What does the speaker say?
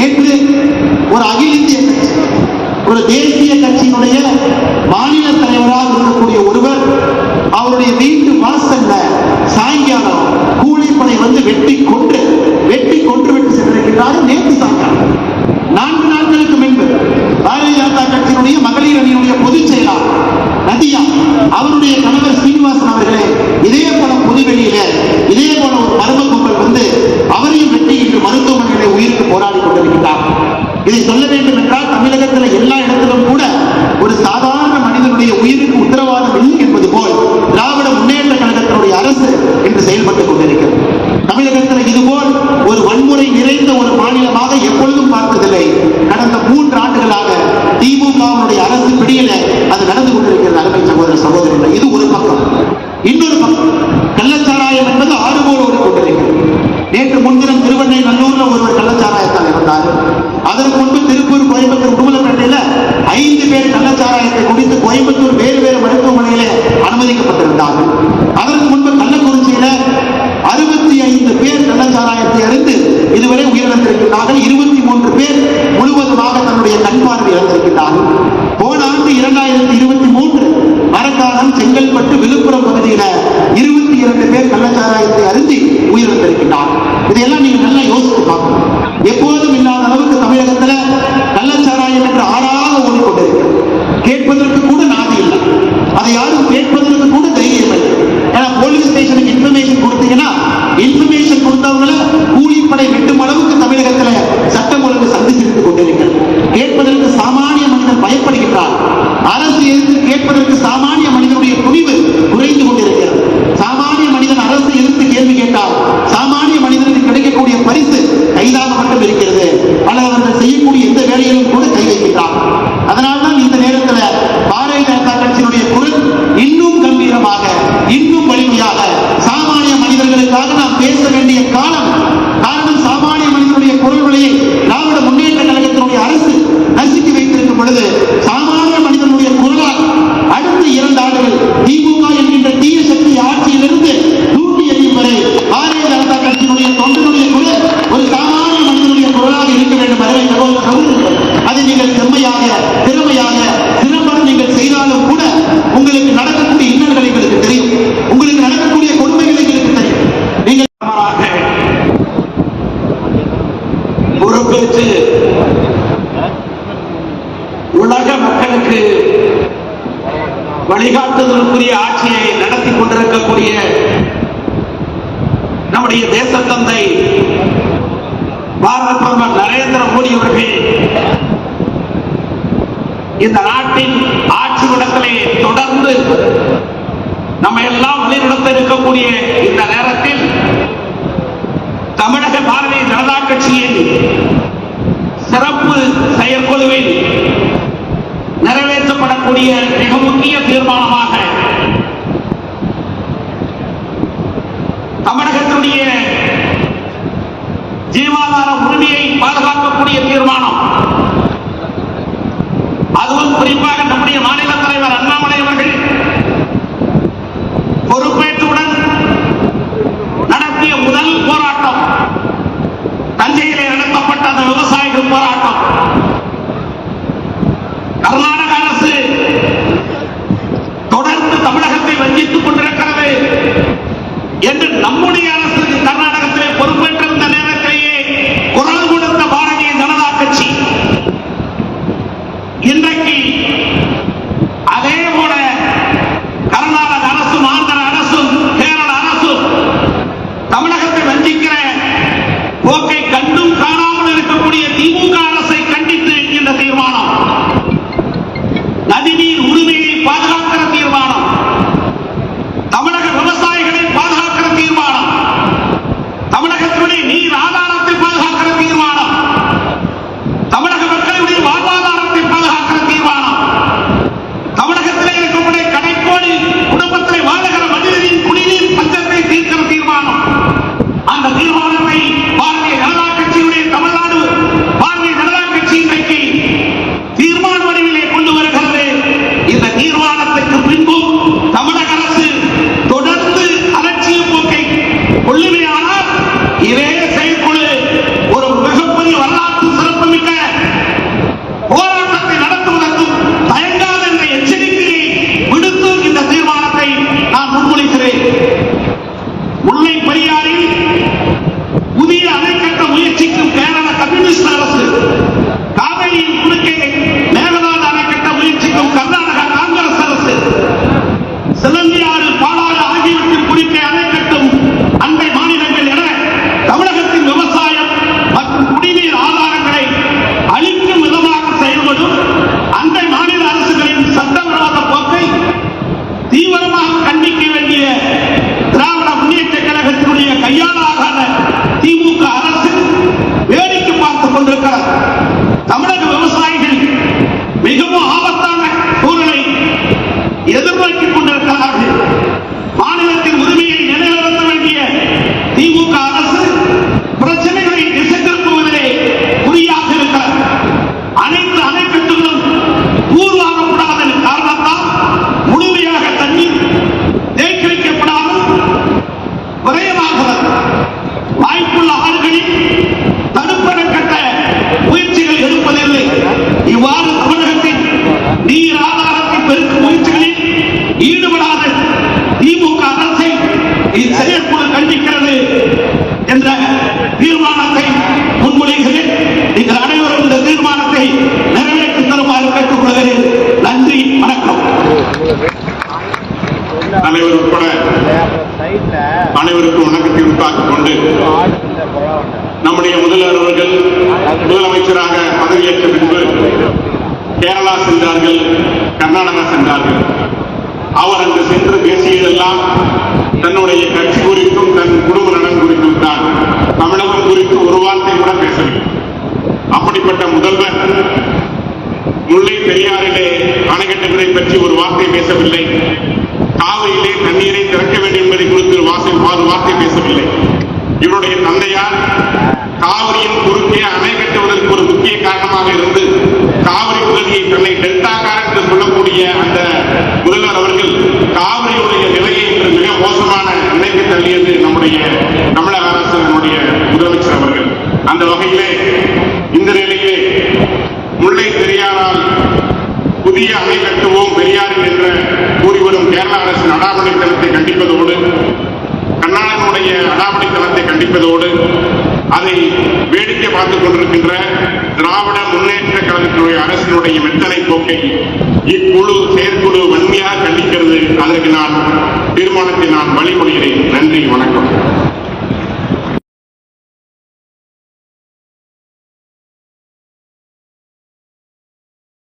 நேற்று ஒரு அகில இந்திய கட்சி ஒரு தேசிய கட்சியினுடைய மாநில தலைவராக இருக்கக்கூடிய ஒருவர் அவருடைய வீட்டு வாசல்ல சாயங்காலம் கூலிப்படை வந்து வெட்டி கொன்று வெட்டி கொன்று விட்டு சென்றிருக்கிறார் நேற்று சாயங்காலம் நான்கு நாட்களுக்கு முன்பு பாரதிய ஜனதா கட்சியினுடைய மகளிர் அணியினுடைய பொதுச் செயலாளர் நதியா அவருடைய கணவர் ஸ்ரீனிவாசன் அவர்களே இதே போல பொதுவெளியில இதே போல ஒரு மர்ம கும்பல் வந்து அவரையும் வெட்டி இன்று மருத்துவமனையிலே உயிருக்கு போராடி கொண்டிருக்கிறார். இதை சொல்ல வேண்டும் என்றால் தமிழகத்தில் எல்லா இடத்திலும் கூட ஒரு சாதாரண மனிதனுடைய உயிருக்கு உத்தரவாதம் இல்லை என்பது போல் திராவிட முன்னேற்ற கழகத்தினுடைய அரசு என்று செயல்பட்டுக் கொண்டிருக்கிறது. தமிழகத்தில் இதுபோல் ஒரு வன்முறை நிறைந்த ஒரு மாநிலமாக எப்பொழுதும் பார்த்ததில்லை. கடந்த மூன்று ஆண்டுகளாக திமுகவுடைய அரசு பிடியில அது நடந்து கொண்டிருக்கிறது அருமை சகோதர சகோதரர்கள் இது ஒரு பக்கம். இன்னொரு பக்கம் கள்ளச்சாராயம் என்பது ஆறு ஒரு கொண்டிருக்கிறது நேற்று முன்தினம் திருவண்ணை நல்லூர்ல ஒருவர் இதுவரை இருபத்தி மூன்று பேர் முழுவதுமாக தன்னுடைய கண்பார்வை போன ஆண்டு இரண்டாயிரத்தி இருபத்தி மூன்று மரக்காலம் செங்கல்பட்டு விழுப்புரம் பகுதியில இருபத்தி இரண்டு பேர் கள்ளச்சாராயத்தை அருந்தி உயிரிழந்திருக்கிறார்கள் இதையெல்லாம் நீங்க நல்லா யோசித்து பார்க்கணும். எப்போது கிடைக்கக்கூடிய பரிசு பொறுப்பேற்று உலக மக்களுக்கு வழிகாட்டுதலுக்குரிய ஆட்சியை நடத்தி கொண்டிருக்கக்கூடிய நம்முடைய தேசத்தந்தை பாரத பிரதமர் நரேந்திர மோடி அவர்கள் இந்த நாட்டின் ஆட்சி இடத்திலே தொடர்ந்து நம்ம எல்லாம் வழிநடத்த இருக்கக்கூடிய இந்த நேரத்தில் தமிழக பாரதிய ஜனதா கட்சியின் சிறப்பு நம்முடைய முதல்வர் அவர்கள் முதலமைச்சராக பதவியேற்ற பின்பு கேரளா சென்றார்கள் கர்நாடகா சென்றார்கள். அவர் அங்கு சென்று பேசியதெல்லாம் தன்னுடைய கட்சி குறித்தும் தன் குடும்ப நலன் குறித்தும் தான். தமிழகம் குறித்து ஒரு வார்த்தை கூட பேசவில்லை. அப்படிப்பட்ட முதல்வர் முல்லை பெரியாரிலே அணைக்கட்டுகளை பற்றி ஒரு வார்த்தை பேசவில்லை. காவிரியிலே தண்ணீரை திறக்க வேண்டும் என்பதை குறித்து வாசல் வாசை வார்த்தை பேசவில்லை. இவருடைய தந்தையார் காவிரியின் குறுக்கே அணை கட்டுவதற்கு ஒரு முக்கிய காரணமாக இருந்து காவிரி உதவியை தன்னை டெல்டாக்காரன் என்று சொல்லக்கூடிய அந்த முதல்வர் அவர்கள் காவிரியுடைய நிலையை இன்று மிக மோசமான நிலைக்கு தள்ளியது நம்முடைய தமிழக அரசு நம்முடைய முதலமைச்சர் அவர்கள் அந்த வகையிலே இந்த நிலையிலே முல்லை பெரியாரால் புதிய அணை கட்டுவோம் பெரியாரில் என்ற கூறி வரும் கேரள அரசின் அடாவடித்தனத்தை கண்டிப்பதோடு கண்ணாளனுடைய அடாவடித்தனத்தை கண்டிப்பதோடு அதை வேடிக்கை பார்த்துக் கொண்டிருக்கின்ற திராவிட முன்னேற்ற கழகத்தினுடைய அரசினுடைய மெத்தனை போக்கை இக்குழு செயற்குழு வன்மையாக கண்டிக்கிறது. அதற்கு நான் தீர்மானத்தை நான் வழிமொழிகிறேன் நன்றி வணக்கம்.